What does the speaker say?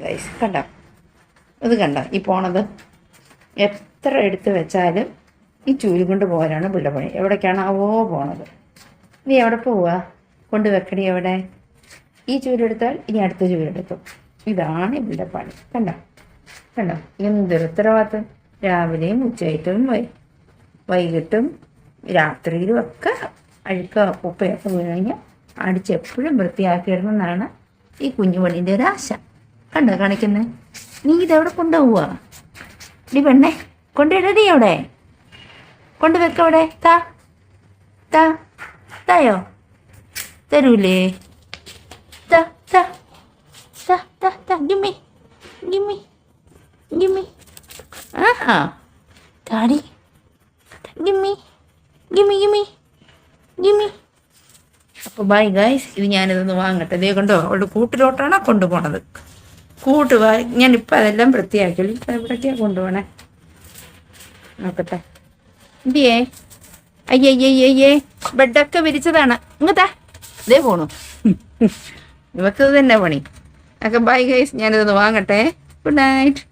Guys കണ്ടോ? ഇത് കണ്ടോ? ഈ പോണത് എത്ര എടുത്ത് വെച്ചാലും ഈ ചൂൽ കൊണ്ട് പോകാനാണ് പിള്ളപ്പണി എവിടേക്കാണ് അവോ പോണത്? നീ എവിടെ പോവുക കൊണ്ട് വെക്കണി എവിടെ? ഈ ചൂലെടുത്താൽ ഇനി അടുത്ത ചൂരെടുക്കും ഇതാണ് ഇവിടെ പണി. കണ്ടോ? കണ്ടോ? എന്തൊരു ഉത്തരവാദിത്തം? രാവിലെയും ഉച്ചയായിട്ടും വൈ വൈകിട്ടും രാത്രിയിലും ഒക്കെ അഴുക്ക ഉപ്പയൊക്കെ വീണ് കഴിഞ്ഞാൽ അടിച്ചെപ്പോഴും വൃത്തിയാക്കിയിടണമെന്നാണ് ഈ കുഞ്ഞുപണിന്റെ ഒരു ആശ. കണ്ടോ കാണിക്കുന്നത് നീ ഇതെവിടെ കൊണ്ടുപോവുക ഡി പെണ്ണേ കൊണ്ടിടടി അവിടെ? കൊണ്ടുവെക്കവിടെ വെക്കവിടെ താ താ തായോ? തരൂലേ. താ താ താ താ ഗിമ്മി ഗിമ്മി ഗിമ്മി. ഗിമ്മി ഗിമ്മി ഗിമ്മി ഗിമ്മി. ബൈ ഗൈസ് ഇത് ഞാനിതൊന്ന് വാങ്ങട്ടെ. ഇതേ കൊണ്ടോ അവളുടെ കൂട്ടിലോട്ടാണ് കൊണ്ടുപോണത്. കൂട്ട് വാ ഞാനിപ്പോൾ അതെല്ലാം വൃത്തിയാക്കി. ഇപ്പം എവിടേക്കാണ് കൊണ്ടുപോകണേ നോക്കട്ടെ. എന്തിയേ? അയ്യേ അയ്യേ അയ്യേ ബെഡൊക്കെ വിരിച്ചതാണ്. ഇങ്ങത്താ ഇതേ പോണു. ഇവക്ക് ഇത് തന്നെ പണി. ഒക്കെ ബൈ ഗൈസ് ഞാനിതൊന്ന് വാങ്ങട്ടെ. Good night